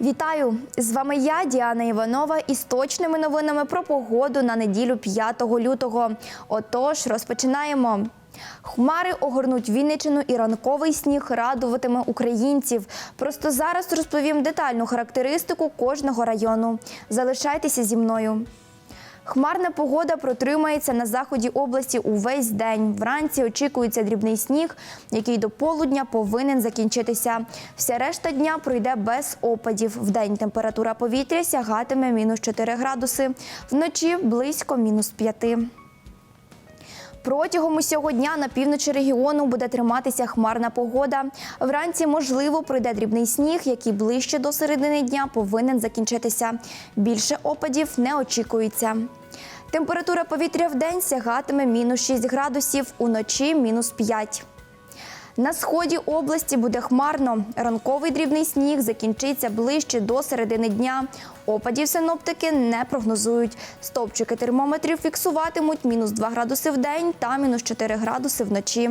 Вітаю! З вами я, Діана Іванова, із точними новинами про погоду на неділю 5 лютого. Отож, розпочинаємо. Хмари огорнуть Вінничину і ранковий сніг радуватиме українців. Просто зараз розповім детальну характеристику кожного району. Залишайтеся зі мною. Хмарна погода протримається на заході області увесь день. Вранці очікується дрібний сніг, який до полудня повинен закінчитися. Вся решта дня пройде без опадів. Вдень температура повітря сягатиме мінус 4 градуси, вночі близько мінус 5. Протягом усього дня на півночі регіону буде триматися хмарна погода. Вранці, можливо, пройде дрібний сніг, який ближче до середини дня повинен закінчитися. Більше опадів не очікується. Температура повітря в день сягатиме мінус 6 градусів, уночі мінус 5. На сході області буде хмарно. Ранковий дрібний сніг закінчиться ближче до середини дня. Опадів синоптики не прогнозують. Стовпчики термометрів фіксуватимуть мінус 2 градуси в день та мінус 4 градуси вночі.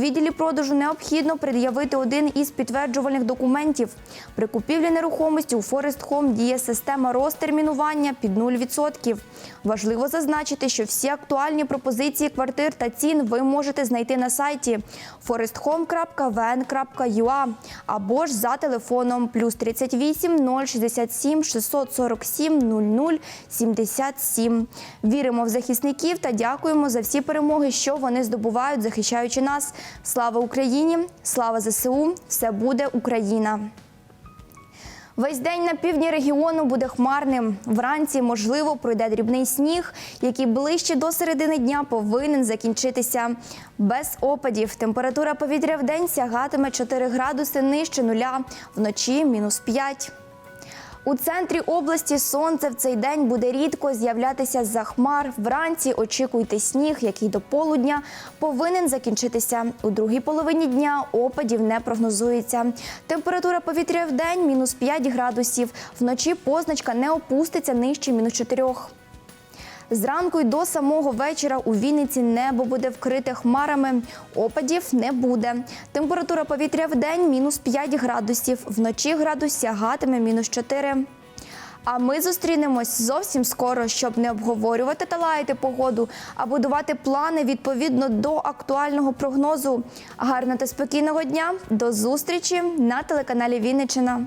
відділі продажу необхідно пред'явити один із підтверджувальних документів. При купівлі нерухомості у Форест Хом діє система розтермінування під 0%. Важливо зазначити, що всі актуальні пропозиції квартир та цін ви можете знайти на сайті foresthome.vn.ua або ж за телефоном плюс 38 067 647 00 77. Віримо в захисників та дякуємо за всі перемоги, що вони здобувають, захищаючи нас. Слава Україні! Слава ЗСУ! Все буде Україна! Весь день на півдні регіону буде хмарним. Вранці, можливо, пройде дрібний сніг, який ближче до середини дня повинен закінчитися. Без опадів температура повітря в день сягатиме 4 градуси нижче нуля, вночі мінус 5. У центрі області сонце в цей день буде рідко з'являтися за хмар. Вранці очікуйте сніг, який до полудня повинен закінчитися. У другій половині дня опадів не прогнозується. Температура повітря в день мінус 5 градусів. Вночі позначка не опуститься нижче мінус 4. Зранку й до самого вечора у Вінниці небо буде вкрите хмарами. Опадів не буде. Температура повітря в день мінус 5 градусів. Вночі градус сягатиме мінус 4. А ми зустрінемось зовсім скоро, щоб не обговорювати та лаяти погоду, а будувати плани відповідно до актуального прогнозу. Гарного та спокійного дня. До зустрічі на телеканалі Вінниччина.